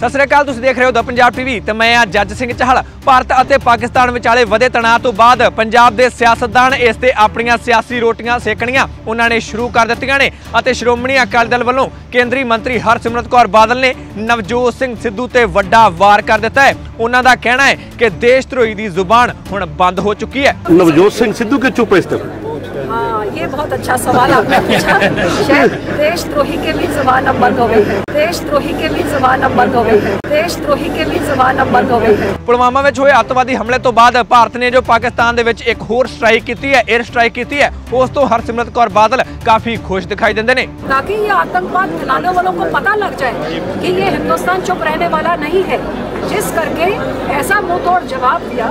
ਸਤਿ ਸ੍ਰੀ ਅਕਾਲ, ਤੁਸੀਂ ਦੇਖ ਰਹੇ ਹੋ ਦ ਪੰਜਾਬ ਟੀਵੀ ਤੇ ਮੈਂ ਆ ਜੱਜ ਸਿੰਘ ਚਾਹਲ ਭਾਰਤ ਅਤੇ ਪਾਕਿਸਤਾਨ ਵਿਚਾਲੇ ਵਧੇ ਤਣਾਅ ਤੋਂ ਬਾਅਦ ਪੰਜਾਬ ਦੇ ਸਿਆਸਤਦਾਨ ਇਸ ਤੇ ਆਪਣੀਆਂ ਸਿਆਸੀ ਰੋਟੀਆਂ ਸੇਕਣੀਆਂ ਉਹਨਾਂ ਨੇ ਸ਼ੁਰੂ ਕਰ ਦਿੱਤੀਆਂ ਨੇ ਅਤੇ ਸ਼੍ਰੋਮਣੀ ਅਕਾਲੀ ਦਲ ਵੱਲੋਂ ਕੇਂਦਰੀ ਮੰਤਰੀ ਹਰਸਿਮਰਤ ਕੌਰ ਬਾਦਲ ਨੇ ਨਵਜੋਤ ਸਿੰਘ ਸਿੱਧੂ ਤੇ ਵੱਡਾ ਵਾਰ ਕਰ ਦਿੱਤਾ ਹੈ। ਉਹਨਾਂ ਦਾ ਕਹਿਣਾ ਹੈ ਕਿ ਦੇਸ਼ ਧਰੋਹੀ ਦੀ ਜ਼ੁਬਾਨ ਹੁਣ ਬੰਦ ਹੋ ਚੁੱਕੀ ਹੈ। ਨਵਜੋਤ ਸਿੰਘ ਸਿੱਧੂ ਕਿ ਚੁੱਪ ਇਸ ਤਰ੍ਹਾਂ? ये बहुत अच्छा सवाल आपने पूछा शायद देशद्रोही के भी जबान अब बंद हो गई है देशद्रोही के भी जबान अब बंद हो गई है ਦੇਸ਼ਦਰੋਹੀ ਕੇ ਵੀ ਜ਼ਬਾਨ ਬੰਦ ਹੋ ਗਈ ਹੈ ਪੁਲਵਾਮਾ ਵਿੱਚ ਹੋਏ ਅੱਤਵਾਦੀ ਹਮਲੇ ਤੋਂ ਬਾਅਦ ਭਾਰਤ ਨੇ ਜੋ ਪਾਕਿਸਤਾਨ ਦੇ ਵਿੱਚ ਇੱਕ ਹੋਰ ਸਟ੍ਰਾਈਕ ਕੀਤੀ ਹੈ 에ਅਰ ਸਟ੍ਰਾਈਕ ਕੀਤੀ ਹੈ ਉਸ ਤੋਂ ਹਰਸਿਮਰਤ ਕੌਰ ਬਾਦਲ ਕਾਫੀ ਖੁਸ਼ ਦਿਖਾਈ ਦਿੰਦੇ ਨੇ ਤਾਂ ਕਿ ਇਹ ਆਤੰਕਵਾਦ ਫੈਲਾਣੇ ਵਾलों को पता लग जाए कि ये हिंदुस्तान चुप रहने वाला नहीं है जिस करके ऐसा मुँह तोड़ जवाब दिया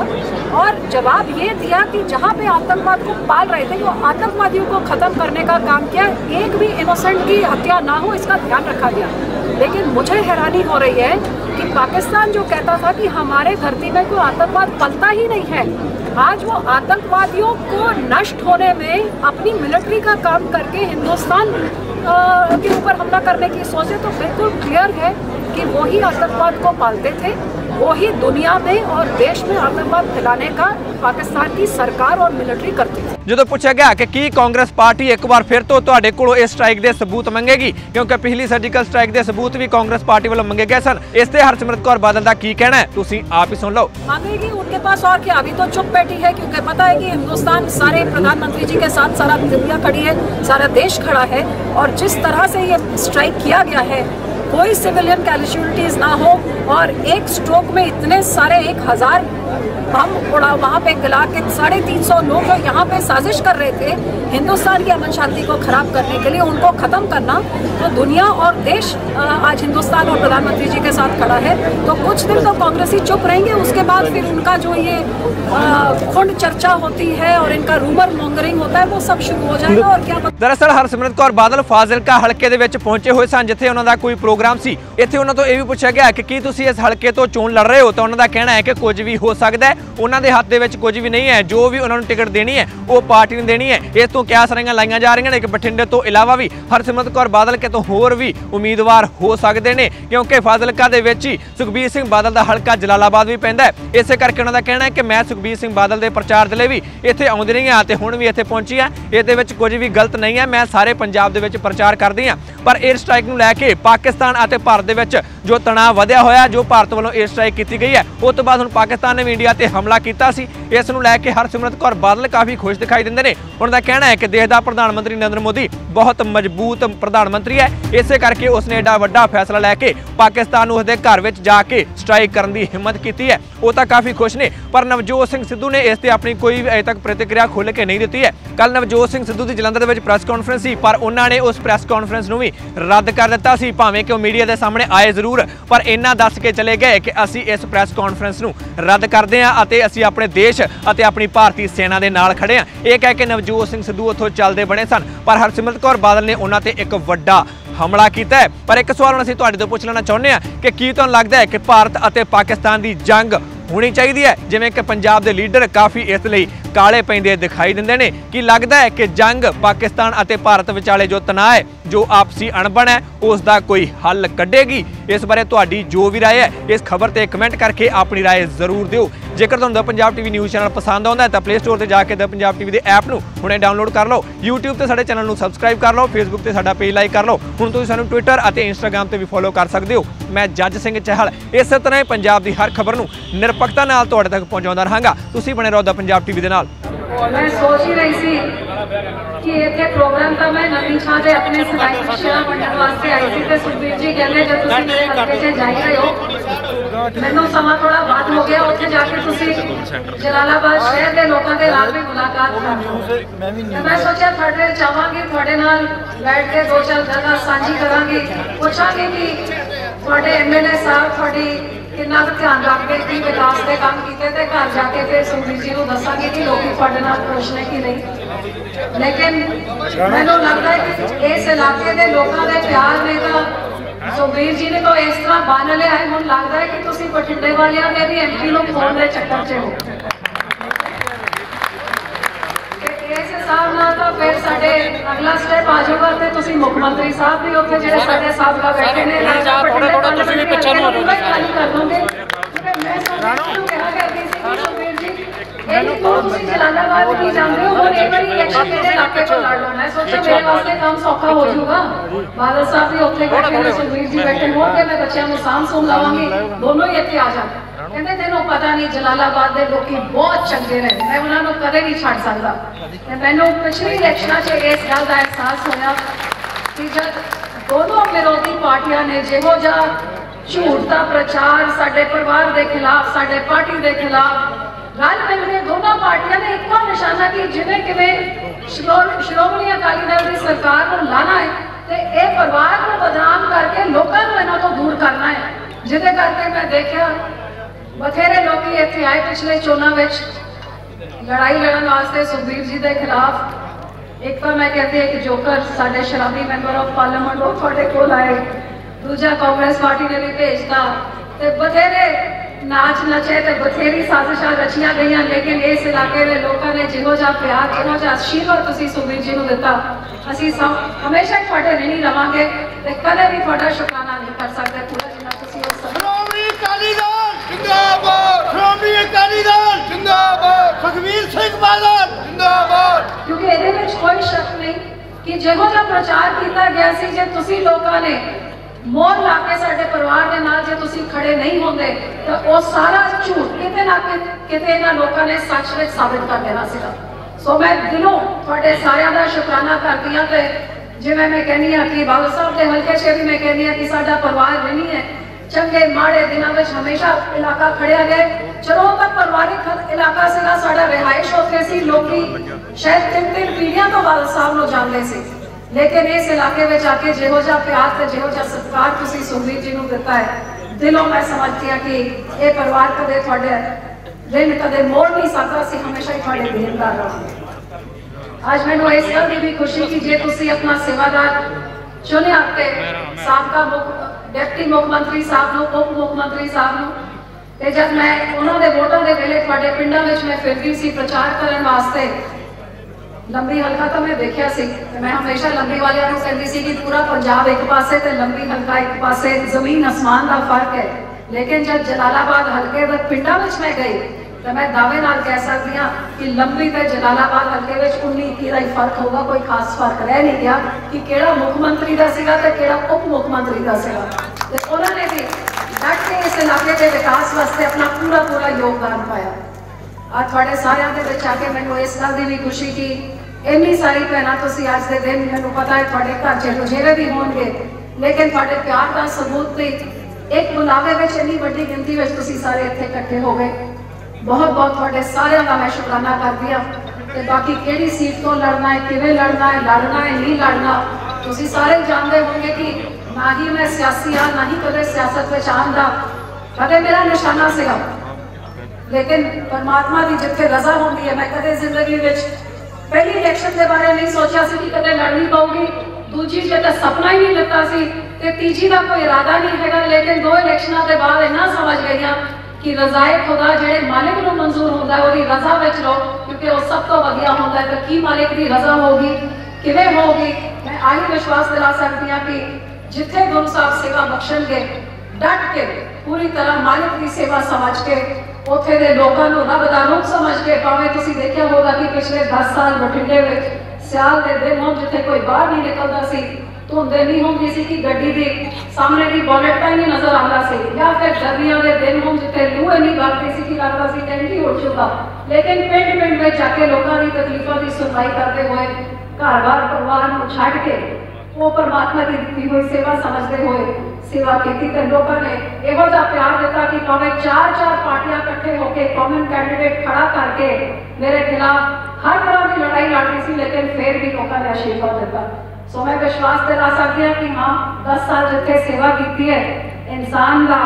और जवाब ये दिया कि जहाँ पे आतंकवाद को पाल रहे थे, वो आतंकवादियों को खत्म करने का काम किया। एक भी इनोसेंट की हत्या ना हो, इसका ध्यान रखा गया। लेकिन मुझे हैरानी हो रही है कि पाकिस्तान जो कहता था कि हमारे धरती में कोई आतंकवाद पलता ही नहीं है, आज वो आतंकवादियों को नष्ट होने में अपनी मिलिट्री का काम करके हिंदुस्तान के ऊपर हमला करने की सोचे तो बिल्कुल क्लियर है कि वही आतंकवाद को पालते थे वही दुनिया में और देश में आतंकवाद फैलाने का पाकिस्तान की सरकार और मिलिट्री करती थी ਜਦੋਂ ਪੁੱਛਿਆ ਗਿਆ ਕਿ ਕੀ ਕਾਂਗਰਸ ਪਾਰਟੀ ਇੱਕ ਵਾਰ ਫਿਰ ਤੋਂ ਤੁਹਾਡੇ ਕੋਲੋਂ ਇਸ ਸਟ੍ਰਾਈਕ ਦੇ ਸਬੂਤ ਮੰਗੇਗੀ ਕਿਉਂਕਿ ਪਿਛਲੀ ਸਰਜੀਕਲ ਸਟ੍ਰਾਈਕ ਦੇ ਸਬੂਤ ਵੀ ਕਾਂਗਰਸ ਪਾਰਟੀ ਵੱਲੋਂ ਮੰਗੇ ਗਏ ਸਨ ਇਸ ਤੇ ਹਰਸਿਮਰਤ ਕੌਰ ਬਾਦਲ ਦਾ ਕੀ ਕਹਿਣਾ ਹੈ ਤੁਸੀਂ ਆਪ ਹੀ ਸੁਣ ਲਓ मांगेगी उनके पास और क्या अभी तो चुप बैठी है क्योंकि पता है कि हिंदुस्तान सारे प्रधानमंत्री जी के साथ सारा दुनिया खड़ी है सारा देश खड़ा है और जिस तरह से ये स्ट्राइक किया गया है कोई सिविलियन कैजुअलिटीज ना हो और एक स्ट्रोक में इतने सारे एक हजार बम उड़ा वहाँ पे गिला के साढ़े तीन सौ लोग जो यहाँ पे साजिश कर रहे थे हिंदुस्तान की अमन शांति को खराब करने के लिए उनको खत्म करना तो दुनिया और देश अ, आज हिंदुस्तान और प्रधानमंत्री जी के साथ खड़ा है तो कुछ दिन तो कांग्रेसी चुप रहेंगे उसके बाद फिर उनका जो ये अ, खुंड चर्चा होती है और इनका रूमर मॉन्गरिंग होता है वो सब शुरू हो जाएगा और क्या पता ਦਰਅਸਲ ਹਰਸਿਮਰਤ ਕੌਰ ਬਾਦਲ ਫਾਜ਼ਿਲਕਾ ਹਲਕੇ ਦੇ ਵਿੱਚ ਪਹੁੰਚੇ ਹੋਏ ਸਨ ਜਿੱਥੇ ਉਹਨਾਂ ਦਾ ਕੋਈ ਪ੍ਰੋਗਰਾਮ ਪ੍ਰੋਗਰਾਮ ਸੀ। ਇੱਥੇ ਉਹਨਾਂ ਤੋਂ ਇਹ ਵੀ ਪੁੱਛਿਆ ਗਿਆ ਕਿ ਕੀ ਤੁਸੀਂ ਇਸ ਹਲਕੇ ਤੋਂ ਚੋਣ ਲੜ ਰਹੇ ਹੋ? ਤਾਂ ਉਹਨਾਂ ਦਾ ਕਹਿਣਾ ਹੈ ਕਿ ਕੁਝ ਵੀ ਹੋ ਸਕਦਾ ਹੈ। ਉਹਨਾਂ ਦੇ ਹੱਥ ਦੇ ਵਿੱਚ ਕੁਝ ਵੀ ਨਹੀਂ ਹੈ। ਜੋ ਵੀ ਉਹਨਾਂ ਨੂੰ ਟਿਕਟ ਦੇਣੀ ਹੈ, ਉਹ ਪਾਰਟੀ ਨੂੰ ਦੇਣੀ ਹੈ। ਇਸ ਤੋਂ ਕਿਆ ਸਾਰੀਆਂ ਲਾਈਆਂ ਜਾ ਰਹੀਆਂ ਨੇ। ਕਿ ਬਠਿੰਡੇ ਤੋਂ ਇਲਾਵਾ ਵੀ ਹਰਸਿਮਰਤ ਕੌਰ ਬਾਦਲ ਕਿਤੋਂ ਹੋਰ ਵੀ ਉਮੀਦਵਾਰ ਹੋ ਸਕਦੇ ਨੇ। ਕਿਉਂਕਿ ਫਾਜ਼ਿਲਕਾ ਦੇ ਵਿੱਚ ਹੀ ਸੁਖਬੀਰ ਸਿੰਘ ਬਾਦਲ ਦਾ ਹਲਕਾ ਜਲਾਲਾਬਾਦ ਵੀ ਪੈਂਦਾ ਹੈ। ਇਸੇ ਕਰਕੇ ਉਹਨਾਂ ਦਾ ਕਹਿਣਾ ਹੈ ਕਿ ਮੈਂ ਸੁਖਬੀਰ ਸਿੰਘ ਬਾਦਲ ਦੇ ਪ੍ਰਚਾਰ ਦੇ ਲਈ ਵੀ ਇੱਥੇ ਆਉਂਦੀ ਰਹੀ ਹਾਂ ਤੇ ਹੁਣ ਵੀ ਇੱਥੇ ਪਹੁੰਚੀ ਹਾਂ। ਇਹਦੇ ਵਿੱਚ ਕੁਝ ਵੀ ਗਲਤ ਨਹੀਂ ਹੈ। ਮੈਂ ਸਾਰੇ ਪੰਜਾਬ ਦੇ ਵਿੱਚ ਪ੍ਰਚਾਰ ਕਰਦੀ ਹਾਂ। ਪਰ 에ਅਰ ਸਟ੍ਰਾਈਕ ਨੂੰ ਲੈ ਕੇ ਪਾਕਿਸਤਾਨ ਅਤੇ ਭਾਰਤ ਦੇ ਵਿੱਚ ਜੋ ਤਣਾਅ ਵਧਿਆ ਹੋਇਆ, ਜੋ ਭਾਰਤ ਵੱਲੋਂ 에ਅਰ ਸਟ੍ਰਾਈਕ ਕੀਤੀ ਗਈ ਹੈ ਉਸ ਤੋਂ ਬਾਅਦ ਹੁਣ ਪਾਕਿਸਤਾਨ ਨੇ ਵੀ ਇੰਡੀਆ ਤੇ ਹਮਲਾ ਕੀਤਾ ਸੀ। ਇਸ ਨੂੰ ਲੈ ਕੇ ਹਰਸਿਮਰਤ ਕੌਰ ਬਾਦਲ ਕਾਫੀ ਖੁਸ਼ ਦਿਖਾਈ ਦਿੰਦੇ ਨੇ। ਉਹਨਾਂ ਦਾ ਕਹਿਣਾ ਹੈ ਕਿ ਦੇਸ਼ ਦਾ ਪ੍ਰਧਾਨ ਮੰਤਰੀ ਨਰਿੰਦਰ ਮੋਦੀ ਬਹੁਤ ਮਜ਼ਬੂਤ ਪ੍ਰਧਾਨ ਮੰਤਰੀ ਹੈ। ਇਸੇ ਕਰਕੇ ਉਸਨੇ ਏਡਾ ਵੱਡਾ ਫੈਸਲਾ ਲੈ ਕੇ ਪਾਕਿਸਤਾਨ ਨੂੰ ਉਸਦੇ ਘਰ ਵਿੱਚ ਜਾ ਕੇ ਸਟ੍ਰਾਈਕ ਕਰਨ ਦੀ ਹਿੰਮਤ ਕੀਤੀ ਹੈ। ਉਹ ਤਾਂ ਕਾਫੀ ਖੁਸ਼ ਨੇ, ਪਰ ਨਵਜੋਤ ਸਿੰਘ ਸਿੱਧੂ ਨੇ ਇਸ ਤੇ ਆਪਣੀ ਕੋਈ ਵੀ ਅਜੇ ਤੱਕ ਪ੍ਰਤੀਕਿਰਿਆ ਖੁੱਲ੍ਹ ਕੇ ਨਹੀਂ ਦਿੱਤੀ ਹੈ। ਕੱਲ ਨਵਜੋਤ ਸਿੰਘ ਸਿੱਧੂ ਦੀ ਜਲੰਧਰ ਦੇ ਵਿੱਚ ਪ੍ਰੈਸ ਕਾਨਫਰੰਸ ਸੀ, ਪਰ ਉਹਨਾਂ ਨੇ ਉਸ ਪ੍ਰੈਸ ਕਾਨਫਰੰਸ ਨੂੰ ਵੀ ਰੱਦ ਕਰ ਦਿੱਤਾ ਸੀ, ਭਾਵੇਂ ਕਿ ਮੀਡੀਆ ਦੇ ਸਾਹਮਣੇ ਆਏ ਜ਼ਰੂਰ, ਪਰ ਇਹਨਾਂ ਦੱਸ ਕੇ ਚਲੇ ਗਏ ਕਿ ਅਸੀਂ ਇਸ ਪ੍ਰੈਸ ਕਾਨਫਰੰਸ ਨੂੰ ਰੱਦ ਕਰਦੇ ਹਾਂ ਅਤੇ ਅਸੀਂ ਆਪਣੇ ਦੇਸ਼ ਅਤੇ ਆਪਣੀ ਭਾਰਤੀ ਸੈਨਾ ਦੇ ਨਾਲ ਖੜੇ ਹਾਂ। ਇਹ ਕਹਿ ਕੇ ਨਵਜੋਤ ਸਿੰਘ ਸਿੱਧੂ ਉੱਥੋਂ ਚੱਲਦੇ ਬਣੇ ਸਨ, ਪਰ ਹਰਸਿਮਰਤ ਕੌਰ ਬਾਦਲ ਨੇ ਉਹਨਾਂ ਤੇ ਇੱਕ ਵੱਡਾ ਹਮਲਾ ਕੀਤਾ ਹੈ। ਪਰ ਇੱਕ ਸਵਾਲ ਹੁਣ ਅਸੀਂ ਤੁਹਾਡੇ ਤੋਂ ਪੁੱਛ ਲੈਣਾ ਚਾਹੁੰਦੇ ਹਾਂ ਕਿ ਕੀ ਤੁਹਾਨੂੰ ਲੱਗਦਾ ਹੈ ਕਿ ਭਾਰਤ ਅਤੇ ਪਾਕਿਸਤਾਨ ਦੀ ਜੰਗ ਹੋਣੀ ਚਾਹੀਦੀ ਹੈ? ਜਿਵੇਂ ਕਿ ਪੰਜਾਬ ਦੇ ਲੀਡਰ ਕਾਫੀ ਇਸ ਲਈ ਕਾਲੇ ਪੈਂਦੇ ਦਿਖਾਈ ਦਿੰਦੇ ਨੇ ਕੀ ਲੱਗਦਾ ਹੈ ਕਿ ਜੰਗ ਪਾਕਿਸਤਾਨ ਅਤੇ ਭਾਰਤ ਵਿਚਾਲੇ ਜੋ ਤਣਾਅ ਹੈ ਜੋ ਆਪਸੀ ਅਣਬਣ ਹੈ ਉਸ ਦਾ ਕੋਈ ਹੱਲ ਕੱਢੇਗੀ ਇਸ ਬਾਰੇ ਤੁਹਾਡੀ ਜੋ ਵੀ رائے ਹੈ ਇਸ ਖਬਰ ਤੇ ਕਮੈਂਟ ਕਰਕੇ ਆਪਣੀ رائے ਜ਼ਰੂਰ ਦਿਓ ਜੇਕਰ ਤੁਹਾਨੂੰ ਦਾ ਪੰਜਾਬ ਟੀਵੀ ਨਿਊਜ਼ ਚੈਨਲ ਪਸੰਦ ਆਉਂਦਾ ਹੈ ਤਾਂ ਪਲੇ ਸਟੋਰ ਤੇ ਜਾ ਕੇ ਦਾ ਪੰਜਾਬ ਟੀਵੀ ਦੇ ਐਪ ਨੂੰ ਹੁਣੇ ਡਾਊਨਲੋਡ ਕਰ ਲਓ YouTube ਤੇ ਸਾਡੇ ਚੈਨਲ ਨੂੰ ਸਬਸਕ੍ਰਾਈਬ ਕਰ ਲਓ Facebook ਤੇ ਸਾਡਾ ਪੇਜ ਲਾਈਕ ਕਰ ਲਓ ਹੁਣ ਤੁਸੀਂ ਸਾਨੂੰ Twitter ਅਤੇ Instagram ਤੇ ਵੀ ਫੋਲੋ ਕਰ ਸਕਦੇ ਹੋ ਮੈਂ ਜੱਜ ਸਿੰਘ ਚਹਿਲ ਇਸੇ ਤਰ੍ਹਾਂ ਹੀ ਪੰਜਾਬ ਦੀ ਹਰ ਖਬਰ ਨੂੰ ਨਿਰਪੱਖਤਾ ਨਾਲ ਤੁਹਾਡੇ ਤੱਕ ਪਹੁੰਚਾਉਂਦਾ ਰਹਾਂਗਾ ਤੁਸੀਂ ਬਣੇ ਰਹੋ ਦਾ ਪੰਜਾਬ ਟੀਵੀ ਦੇ ਨਾਲ ਮੈਂ ਸੋਚ ਹੀ ਰਹੀ ਸੀ ਕਿ ਇੱਥੇ ਪ੍ਰੋਗਰਾਮ ਤਾਂ ਮੈਂ ਨਵੀਂ ਥਾਂ ਤੇ ਆਪਣੇ ਸਲਾਈ ਮਿਸ਼ਰਾ ਮੰਡਲ ਵਾਸਤੇ ਆਈ ਸੀ ਤੇ ਸੁਖਬੀਰ ਜੀ ਕਹਿੰਦੇ ਜਦ ਤੁਸੀਂ ਕਰਕੇ ਤੇ ਜਾਈ ਰਹੇ ਹੋ ਮੈਨੂੰ ਸਮਾਂ ਥੋੜਾ ਬਾਅਦ ਹੋ ਗਿਆ ਉੱਥੇ ਜਾ ਕੇ ਤੁਸੀਂ ਜਲਾਲਾਬਾਦ ਸ਼ਹਿਰ ਦੇ ਲੋਕਾਂ ਦੇ ਨਾਲ ਵੀ ਮੁਲਾਕਾਤ ਕਰਾਂਗੇ ਮੈਂ ਸੋਚਿਆ ਤੁਹਾਡੇ ਚਾਹਾਂਗੇ ਤੁਹਾਡੇ ਨਾਲ ਬੈਠ ਕੇ ਦੋ ਚਾਰ ਗੱਲਾਂ ਸਾਂਝੀ ਕਰਾਂਗੇ। ਪੁੱਛਾਂਗੇ ਕਿ ਤੁਹਾਡੇ ਐਮਐਲਏ ਸਾਹਿਬ ਤੁਹਾਡੀ ਕਿੰਨਾ ਕੁ ਧਿਆਨ ਰੱਖ ਕੇ ਕੀ ਵਿਕਾਸ ਦੇ ਕੰਮ ਕੀਤੇ ਤੇ ਘਰ ਜਾ ਕੇ ਫਿਰ ਸੁਖਬੀਰ ਜੀ ਨੂੰ ਦੱਸਾਂਗੇ ਕਿ ਲੋਕੀ ਤੁਹਾਡੇ ਨਾਲ ਖੁਸ਼ ਨੇ ਕਿ ਨਹੀਂ। ਲੇਕਿਨ ਮੈਨੂੰ ਲੱਗਦਾ ਹੈ ਕਿ ਇਸ ਇਲਾਕੇ ਦੇ ਲੋਕਾਂ ਦੇ ਪਿਆਰ ਨੇ ਤਾਂ ਸੁਖਬੀਰ ਜੀ ਨੇ ਤਾਂ ਇਸ ਤਰ੍ਹਾਂ ਬੰਨ ਲਿਆ ਹੈ। ਹੁਣ ਲੱਗਦਾ ਹੈ ਕਿ ਤੁਸੀਂ ਬਠਿੰਡੇ ਵਾਲਿਆਂ ਦੇ ਵੀ ਐਮਪੀ ਨੂੰ ਖੋਣ ਦੇ ਚੱਕਰ 'ਚ ਹੋ। ਤੇ ਇਸ ਹਿਸਾਬ ਨਾਲ ਤਾਂ ਸਾਡੇ ਅਗਲਾ ਸਟੈਪ ਆ ਜਾਊਗਾ ਤੇ ਤੁਸੀਂ ਮੁੱਖ ਮੰਤਰੀ ਸਾਹਿਬ ਵੀ ਉੱਥੇ ਜਿਹੜੇ ਸਾਡੇ ਸਾਬਕਾ ਬੈਠੇ ਨੇ ਥੋੜਾ ਥੋੜਾ ਤੁਸੀਂ ਵੀ ਪਿੱਛੇ ਨੂੰ ਹੋ ਜਾਓ ਕਰ ਦੋਗੇ। ਕਿਉਂਕਿ ਮੈਂ ਸਾਨੂੰ ਕਿਹਾ ਕਰਦੀ ਸੀ ਕਹੋ ਤੁਸੀਂ ਜਲਾਲਾਬਾਦ ਕੀ ਜਾਂਦੇ ਹੋ ਹੁਣ ਇੱਕ ਵਾਰੀ ਇਲੈਕਸ਼ਨ ਮੇਰੇ ਇਲਾਕੇ ਤੋਂ ਲੜ ਲਓ ਮੈਂ ਸੋਚਿਆ ਮੇਰੇ ਵਾਸਤੇ ਕੰਮ ਸੌਖਾ ਹੋ ਜਾਊਗਾ। ਬਾਦਲ ਸਾਹਿਬ ਵੀ ਉੱਥੇ ਬੈਠੇ ਨੇ ਸੁਖਬੀਰ ਜੀ ਬੈਠੇ ਹੋਣਗੇ ਮੈਂ ਬੱਚਿਆਂ ਨੂੰ ਸਾਂਭ ਸੁਣ ਲਾਵਾਂਗੀ? ਦੋਨੋਂ ਹੀ ਇੱਥੇ ਆ ਜਾਣ। ਕਹਿੰਦੇ ਤੈਨੂੰ ਪਤਾ ਨਹੀਂ ਜਲਾਲਾਬਾਦ ਦੇ ਲੋਕੀ ਬਹੁਤ ਚੰਗੇ ਨੇ। ਮੈਂ ਉਹਨਾਂ ਨੂੰ ਕਦੇ ਨਹੀਂ ਛੱਡ ਸਕਦਾ। ਤੇ ਮੈਨੂੰ ਪਿਛਲੀ ਇਲੈਕਸ਼ਨਾਂ 'ਚ ਇਸ ਗੱਲ ਦਾ ਅਹਿਸਾਸ ਹੋਇਆ ਕਿ ਜਦ ਦੋਨੋਂ ਵਿਰੋਧੀ ਪਾਰਟੀਆਂ ਨੇ ਜਿਹੋ ਜਿਹਾ ਝੂਠ ਦਾ ਪ੍ਰਚਾਰ ਸਾਡੇ ਪਰਿਵਾਰ ਦੇ ਖਿਲਾਫ ਸਾਡੇ ਪਾਰਟੀ ਦੇ ਖਿਲਾਫ ਰਲ ਮਿਲ ਕੇ ਦੋਨੋਂ ਪਾਰਟੀਆਂ ਨੇ ਇੱਕੋ ਨਿਸ਼ਾਨਾ ਕਿ ਜਿਵੇਂ ਕਿਵੇਂ ਸ਼੍ਰੋਮਣੀ ਅਕਾਲੀ ਦਲ ਦੀ ਸਰਕਾਰ ਨੂੰ ਲਾਣਾ ਹੈ ਤੇ ਇਹ ਪਰਿਵਾਰ ਨੂੰ ਬਦਨਾਮ ਕਰਕੇ ਲੋਕਾਂ ਨੂੰ ਇਹਨਾਂ ਤੋਂ ਦੂਰ ਕਰਨਾ ਹੈ। ਜਿਹਦੇ ਕਰਕੇ ਮੈਂ ਦੇਖਿਆ ਬਥੇਰੇ ਲੋਕੀ ਇੱਥੇ ਆਏ ਪਿਛਲੇ ਚੋਣਾਂ ਵਿੱਚ। ਲੜਾਈ ਲੜਨ ਵਾਸਤੇ ਸੁਖਬੀਰ ਜੀ ਦੇ ਖਿਲਾਫ। ਇੱਕ ਤਾਂ ਮੈਂ ਕਹਿੰਦੀ ਇੱਕ ਜੋਕਰ ਸਾਡੇ ਸ਼ਰਾਬੀ ਮੈਂਬਰ ਆਫ ਪਾਰਲੀਮੈਂਟ ਉਹ ਤੁਹਾਡੇ ਕੋਲ ਆਏ। ਦੂਜਾ ਕਾਂਗਰਸ ਪਾਰਟੀ ਨੇ ਵੀ ਭੇਜਤਾ ਤੇ ਬਥੇਰੇ ਨਾਚ ਨਚੇ ਤੇ ਬਥੇਰੀ ਸਾਜ਼ਿਸ਼ਾਂ ਰਚੀਆਂ ਗਈਆਂ ਲੇਕਿਨ ਇਸ ਇਲਾਕੇ ਦੇ ਲੋਕਾਂ ਨੇ ਜਿਹੋ ਜਿਹਾ ਪਿਆਰ ਜਿਹੋ ਜਿਹਾ ਆਸ਼ੀਰਵਾਦ ਤੁਸੀਂ ਸੁਖਬੀਰ ਜੀ ਨੂੰ ਦਿੱਤਾ ਅਸੀਂ ਸਭ ਹਮੇਸ਼ਾ ਤੁਹਾਡੇ ਰਹਿਣੀ ਰਵਾਂਗੇ ਤੇ ਕਦੇ ਵੀ ਤੁਹਾਡਾ ਸ਼ੁਕਰਾਨਾ ਨਹੀਂ ਕਰ ਸਕਦੇ। ਪੂਰਾ ਜਿੰਨਾ ਤੁਸੀਂ ਉਸ ਸਮੇਂ ਸ਼੍ਰੋਮਣੀ ਅਕਾਲੀ ਦਲ ਜਿੰਦਾਬਾਦ। ਸ਼੍ਰੋਮਣੀ ਅਕਾਲੀ ਦਲ ਜਿੰਦਾਬਾਦ। ਸੁਖਵੀਰ ਸਿੰਘ ਬਾਦਲ ਜਿੰਦਾਬਾਦ। ਕਿਉਂਕਿ ਇਹਦੇ ਵਿੱਚ ਕੋਈ ਸ਼ੱਕ ਨਹੀਂ ਕਿ ਜਿਹੋ ਜਿਹਾ ਪ੍ਰਚਾਰ ਕੀਤਾ ਗਿਆ ਸੀ ਜੇ ਤੁਸੀਂ ਲੋਕਾਂ ਨੇ ਮੋਰ ਲਾ ਕੇ ਸਾਡੇ ਪਰਿਵਾਰ ਦੇ ਨਾਲ ਜੇ ਤੁਸੀਂ ਖੜੇ ਨਹੀਂ ਹੁੰਦੇ, ਤਾਂ ਉਹ ਸਾਰਾ ਝੂਠ ਕਿਤੇ ਨਾ ਕਿ- ਕਿਤੇ ਇਹਨਾਂ ਲੋਕਾਂ ਨੇ ਸੱਚ ਵਿੱਚ ਸਾਬਿਤ ਕਰ ਦੇਣਾ ਸੀਗਾ। ਸੋ ਮੈਂ ਦਿਲੋਂ ਤੁਹਾਡੇ ਸਾਰਿਆਂ ਦਾ ਸ਼ੁਕਰਾਨਾ ਕਰਦੀ ਹਾਂ ਤੇ ਜਿਵੇਂ ਮੈਂ ਕਹਿੰਦੀ ਹਾਂ ਕਿ ਬਾਬਾ ਸਾਹਿਬ ਦੇ ਹਲਕੇ 'ਚ ਵੀ ਮੈਂ ਕਹਿੰਦੀ ਹਾਂ ਕਿ ਸਾਡਾ ਪਰਿਵਾਰ ਨਹੀਂ ਹੈ। ਚੰਗੇ, ਮਾੜੇ ਦਿਨਾਂ ਵਿੱਚ ਹਮੇਸ਼ਾ ਇਲਾਕਾ ਖੜਿਆ ਗਏ ਚਲੋ ਤੱਕ ਪਰਿਵਾਰਿਕ ਇਲਾਕਾ ਸੀਗਾ, ਸਾਡਾ ਰਿਹਾਇਸ਼ ਉੱਥੇ ਸੀ। ਲੋਕੀ ਸ਼ਾਇਦ ਤਿੰਨ ਤਿੰਨ ਪੀੜ੍ਹੀਆਂ ਤੋਂ ਬਾਦਲ ਸਾਹਿਬ ਨੂੰ ਜਾਣਦੇ ਸੀ। ਲੇਕਿਨ ਇਸ ਇਲਾਕੇ ਵਿੱਚ ਆ ਕੇ ਜਿਹੋ ਜਿਹਾ ਪਿਆਰ ਤੇ ਜਿਹੋ ਜਿਹਾ ਸਤਿਕਾਰ ਤੁਸੀਂ ਸੁਖਬੀਰ ਜੀ ਨੂੰ ਦਿੱਤਾ ਹੈ, ਦਿਲੋਂ ਮੈਂ ਸਮਝਦੀ ਹਾਂ ਕਿ ਇਹ ਪਰਿਵਾਰ ਕਦੇ ਤੁਹਾਡੇ ਰਿਣ ਕਦੇ ਮੋੜ ਨਹੀਂ ਸਕਦਾ ਸੀ ਹਮੇਸ਼ਾ ਹੀ ਤੁਹਾਡੇ ਦੇਣਦਾਰ ਰਹਾਂਗੇ ਅੱਜ ਮੈਨੂੰ ਇਸ ਗੱਲ ਦੀ ਵੀ ਖੁਸ਼ੀ ਕਿ ਜੇ ਤੁਸੀਂ ਆਪਣਾ ਸੇਵਾਦਾਰ ਚੁਣਿਆ ਤੇ ਸਾਬਕਾ ਮੁੱਖ, ਡਿਪਟੀ ਮੁੱਖ ਮੰਤਰੀ ਸਾਹਿਬ ਨੂੰ, ਉਪ ਮੁੱਖ ਮੰਤਰੀ ਸਾਹਿਬ ਨੂੰ, ਤੇ ਜਦ ਮੈਂ ਉਹਨਾਂ ਦੇ ਵੋਟਾਂ ਦੇ ਵੇਲੇ ਤੁਹਾਡੇ ਪਿੰਡਾਂ ਵਿੱਚ ਮੈਂ ਫਿਰਦੀ ਸੀ ਪ੍ਰਚਾਰ ਕਰਨ ਵਾਸਤੇ ਲੰਬੀ ਹਲਕਾ ਤਾਂ ਮੈਂ ਵੇਖਿਆ ਸੀ ਤੇ ਮੈਂ ਹਮੇਸ਼ਾ ਲੰਬੀ ਵਾਲਿਆਂ ਨੂੰ ਕਹਿੰਦੀ ਸੀ ਕਿ ਪੂਰਾ ਪੰਜਾਬ ਇੱਕ ਪਾਸੇ ਤੇ ਲੰਬੀ ਹਲਕਾ ਇੱਕ ਪਾਸੇ, ਜ਼ਮੀਨ ਅਸਮਾਨ ਦਾ ਫ਼ਰਕ ਹੈ। ਲੇਕਿਨ ਜਦ ਜਲਾਲਾਬਾਦ ਹਲਕੇ ਦੇ ਪਿੰਡਾਂ ਵਿੱਚ ਮੈਂ ਗਈ, ਤਾਂ ਮੈਂ ਦਾਅਵੇ ਨਾਲ ਕਹਿ ਸਕਦੀ ਹਾਂ ਕਿ ਲੰਬੀ ਤੇ ਜਲਾਲਾਬਾਦ ਹਲਕੇ ਵਿੱਚ 19 21 ਦਾ ਹੀ ਫ਼ਰਕ ਹੋਊਗਾ, ਕੋਈ ਖਾਸ ਫ਼ਰਕ ਰਹਿ ਨਹੀਂ ਗਿਆ ਕਿ ਕਿਹੜਾ ਮੁੱਖ ਮੰਤਰੀ ਦਾ ਸੀਗਾ ਤੇ ਕਿਹੜਾ ਉਪ ਮੁੱਖ ਮੰਤਰੀ ਦਾ ਸੀਗਾ। ਤੇ ਉਹਨਾਂ ਨੇ ਵੀ ਡਟ ਕੇ ਇਸ ਇਲਾਕੇ ਦੇ ਵਿਕਾਸ ਵਾਸਤੇ ਆਪਣਾ ਪੂਰਾ ਪੂਰਾ ਯੋਗਦਾਨ ਪਾਇਆ। ਆ ਤੁਹਾਡੇ ਸਾਰਿਆਂ ਦੇ ਵਿੱਚ ਆ ਕੇ ਮੈਨੂੰ ਇਸ ਗੱਲ ਦੀ ਵੀ ਖੁਸ਼ੀ ਕਿ ਇੰਨੀ ਸਾਰੀ ਭੈਣਾਂ ਤੁਸੀਂ ਅੱਜ ਦੇ ਦਿਨ ਮੈਨੂੰ ਪਤਾ ਹੈ ਤੁਹਾਡੇ ਘਰ 'ਚ ਲੁਝੇਰੇ ਵੀ ਹੋਣਗੇ। ਲੇਕਿਨ ਤੁਹਾਡੇ ਪਿਆਰ ਦਾ ਸਬੂਤ ਤੇ ਇੱਕ ਬੁਲਾਵੇ ਵਿੱਚ ਇੰਨੀ ਵੱਡੀ ਗਿਣਤੀ ਵਿੱਚ ਤੁਸੀਂ ਸਾਰੇ ਇੱਥੇ ਇਕੱਠੇ ਹੋ ਗਏ। ਬਹੁਤ ਬਹੁਤ ਤੁਹਾਡੇ ਸਾਰਿਆਂ ਦਾ ਮੈਂ ਸ਼ੁਕਰਾਨਾ ਕਰਦੀ ਹਾਂ। ਤੇ ਬਾਕੀ ਕਿਹੜੀ ਸੀਟ ਤੋਂ ਲੜਨਾ ਹੈ, ਕਿਵੇਂ ਲੜਨਾ ਹੈ ਲੜਨਾ ਹੈ, ਨਹੀਂ ਲੜਨਾ, ਤੁਸੀਂ ਸਾਰੇ ਜਾਣਦੇ ਹੋਵੋਗੇ ਕਿ ਨਾ ਹੀ ਮੈਂ ਸਿਆਸੀ ਹਾਂ, ਨਾ ਹੀ ਕਦੇ ਸਿਆਸਤ ਵਿੱਚ ਆਉਣ ਦਾ। ਕਦੇ ਮੇਰਾ ਨਿਸ਼ਾਨਾ ਸੀਗਾ। ਲੇਕਿਨ ਪਰਮਾਤਮਾ ਦੀ ਜਿੱਥੇ ਰਜ਼ਾ ਹੁੰਦੀ ਹੈ, ਮੈਂ ਕਦੇ ਜ਼ਿੰਦਗੀ ਵਿੱਚ ਪਹਿਲੀ ਇਲੈਕਸ਼ਨ ਦੇ ਬਾਰੇ ਨਹੀਂ ਸੋਚਿਆ ਸੀ ਕਿ ਕਦੇ ਲੜਨੀ ਪਊਗੀ। ਦੂਜੀ ਜੇ ਤਾਂ ਸੁਪਨਾ ਹੀ ਨਹੀਂ ਲਿੱਤਾ ਸੀ ਤੇ ਤੀਜੀ ਦਾ ਕੋਈ ਇਰਾਦਾ ਨਹੀਂ ਹੈਗਾ। ਲੇਕਿਨ ਦੋ ਇਲੈਕਸ਼ਨਾਂ ਦੇ ਬਾਅਦ ਇੰਨਾ ਸਮਝ ਗਈਆਂ ਕਿ ਰਜ਼ਾਏ ਖੁਦਾ ਜਿਹੜੇ ਮਾਲਿਕ ਨੂੰ ਮਨਜ਼ੂਰ ਹੁੰਦਾ ਉਹਦੀ ਰਜ਼ਾ ਵਿੱਚ ਰਹੋ, ਕਿਉਂਕਿ ਉਹ ਸਭ ਤੋਂ ਵਧੀਆ ਹੁੰਦਾ ਹੈ। ਤਾਂ ਕੀ ਮਾਲਿਕ ਦੀ ਰਜ਼ਾ ਹੋਗੀ ਕਿਵੇਂ ਹੋਗੀ ਮੈਂ ਆਹੀ ਵਿਸ਼ਵਾਸ ਦਿਲਾ ਸਕਦੀ ਹਾਂ ਕਿ ਜਿੱਥੇ ਗੁਰੂ ਸਾਹਿਬ ਸੇਵਾ ਬਖਸ਼ਣਗੇ, ਡਟ ਕੇ ਪੂਰੀ ਤਰ੍ਹਾਂ ਮਾਲਿਕ ਦੀ ਸੇਵਾ ਸਮਝ ਕੇ ਉੱਥੇ ਦੇ ਲੋਕਾਂ ਨੂੰ ਰੱਬ ਦਾ ਰੂਪ ਸਮਝ ਕੇ ਭਾਵੇਂ ਤੁਸੀਂ ਦੇਖਿਆ ਹੋਗਾ ਕਿ ਪਿਛਲੇ 10 ਸਾਲ ਬਠਿੰਡੇ ਵਿੱਚ ਸਿਆਲ ਦੇ ਦਿਨ ਹੋਣ ਜਿੱਥੇ ਕੋਈ ਬਾਹਰ ਨਹੀਂ ਨਿਕਲਦਾ ਸੀ, ਧੁੰਦ ਨਹੀਂ ਹੁੰਦੀ ਸੀ ਕਿ ਗੱਡੀ ਦੀ ਸਾਹਮਣੇ ਦੀ ਬੋਨਟ ਤਾਂ ਨਹੀਂ ਨਜ਼ਰ ਆਉਂਦਾ ਸੀ, ਜਾਂ ਫਿਰ ਗਰਮੀਆਂ ਦੇ ਦਿਨ ਹੋਣ ਜਿੱਥੇ ਲੂ ਇੰਨੀ ਵਗਦੀ ਸੀ ਕਿ ਲੱਗਦਾ ਸੀ ਟੈਂਕੀ ਉੱਡ ਚੁੱਕਾ। ਲੇਕਿਨ ਪਿੰਡ ਪਿੰਡ ਵਿੱਚ ਜਾ ਕੇ ਲੋਕਾਂ ਦੀ ਤਕਲੀਫਾਂ ਦੀ ਸੁਣਵਾਈ ਕਰਦੇ ਹੋਏ ਘਰ-ਬਾਰ ਪਰਿਵਾਰ ਨੂੰ ਛੱਡ ਕੇ ਉਹ ਪਰਮਾਤਮਾ ਦੀ ਦਿੱਤੀ ਹੋਈ ਸੇਵਾ ਸਮਝਦੇ ਹੋਏ ਸੇਵਾ ਕੀਤੀ ਤੇ ਲੋਕਾਂ ਨੇ ਇਹੋ ਜਿਹਾ ਪਿਆਰ ਦਿੱਤਾ ਕਿ ਭਾਵੇਂ ਚਾਰ ਚਾਰ ਪਾਰਟੀਆਂ ਇਕੱਠੇ ਹੋ ਕੇ ਕਾਮਨ ਕੈਂਡੀਡੇਟ ਖੜਾ ਕਰਕੇ ਮੇਰੇ ਖਿਲਾਫ ਹਰ ਤਰ੍ਹਾਂ ਦੀ ਲੜਾਈ ਲੜਨੀ ਸੀ ਲੇਕਿਨ ਫਿਰ ਵੀ ਲੋਕਾਂ ਨੇ ਆਸ਼ੀਰਵਾਦ ਦਿੱਤਾ ਸੋ ਮੈਂ ਵਿਸ਼ਵਾਸ ਦਿਲਾ ਸਕਦੀ ਹਾਂ ਕਿ ਹਾਂ 10 ਸਾਲ ਜਿੱਥੇ ਸੇਵਾ ਕੀਤੀ ਹੈ ਇਨਸਾਨ ਦਾ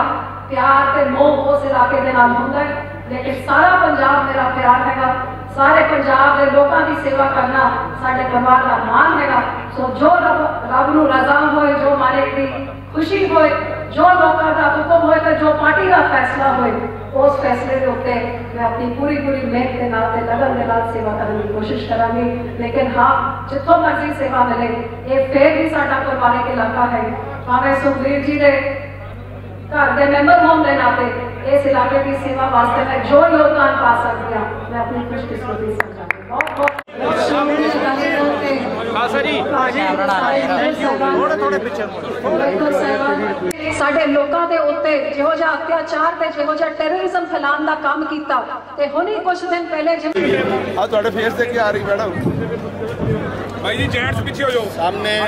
ਪਿਆਰ ਤੇ ਮੋਹ ਉਸ ਇਲਾਕੇ ਦੇ ਨਾਲ ਹੁੰਦਾ ਹੈ ਲੇਕਿਨ ਸਾਰਾ ਪੰਜਾਬ ਮੇਰਾ ਪਿਆਰ ਹੈਗਾ ਸਾਰੇ ਪੰਜਾਬ ਦੇ ਲੋਕਾਂ ਦੀ ਸੇਵਾ ਕਰਨਾ ਸਾਡੇ ਪਰਿਵਾਰ ਦਾ ਮਾਣ ਹੈਗਾ। ਸੋ ਜੋ ਰੱਬ ਨੂੰ ਰਜ਼ਾ ਹੋਏ, ਜੋ ਮਾਲਿਕ ਦੀ ਖੁਸ਼ੀ ਹੋਏ, ਜੋ ਲੋਕਾਂ ਦਾ ਹੁਕਮ ਹੋਏ ਤੇ ਜੋ ਪਾਰਟੀ ਦਾ ਫੈਸਲਾ ਹੋਏ, ਉਸ ਫੈਸਲੇ ਦੇ ਉੱਤੇ ਮੈਂ ਆਪਣੀ ਪੂਰੀ ਪੂਰੀ ਮਿਹਨਤ ਦੇ ਨਾਲ ਤੇ ਲਗਨ ਦੇ ਨਾਲ ਸੇਵਾ ਕਰਨ ਦੀ ਕੋਸ਼ਿਸ਼ ਕਰਾਂਗੀ। ਲੇਕਿਨ ਹਾਂ, ਜਿੱਥੋਂ ਮਰਜ਼ੀ ਸੇਵਾ ਮਿਲੇ, ਇਹ ਫੇਰ ਵੀ ਸਾਡਾ ਪਰਿਵਾਰਿਕ ਇਲਾਕਾ ਹੈ। ਭਾਵੇਂ ਸੁਖਬੀਰ ਜੀ ਦੇ ਘਰ ਦੇ ਮੈਂਬਰ ਹੋਣ ਦੇ ਨਾਤੇ ਇਸ ਇਲਾਕੇ ਦੀ ਸੇਵਾ ਵਾਸਤੇ ਮੈਂ ਜੋ ਯੋਗਦਾਨ ਪਾ ਸਕਦੀ ਹਾਂ ਮੈਂ ਆਪਣੀ ਖੁਸ਼ਕਿਸਮਤੀ ਸਮਝਾਂਗੀ ਬਹੁਤ ਬਹੁਤ ਸ਼ਾਮਿਲ ਅਕਾਲੀ ਦਲ ਤੇ ਖਾਲਸਾ ਜੀ। ਥੋੜੇ ਥੋੜੇ ਪਿੱਛੇ ਸਾਡੇ ਲੋਕਾਂ ਦੇ ਉੱਤੇ ਜਿਹੋ ਜਿਹਾ ਅਤਿਆਚਾਰ ਤੇ ਜਿਹੋ ਜਿਹਾ ਟੈਰਰਿਜ਼ਮ ਫੈਲਾਉਣ ਦਾ ਕੰਮ ਕੀਤਾ ਤੇ ਹੁਣੀ ਕੁਝ ਦਿਨ ਪਹਿਲੇ ਜਿਵੇਂ ਆ ਤੁਹਾਡੇ ਫੇਸ ਤੇ ਕੀ ਆ ਰਹੀ ਮੈਡਮ। ਭਾਈ ਜੀ ਜੈਂਟਸ ਪਿੱਛੇ ਹੋ ਜਾਓ। ਸਾਹਮਣੇ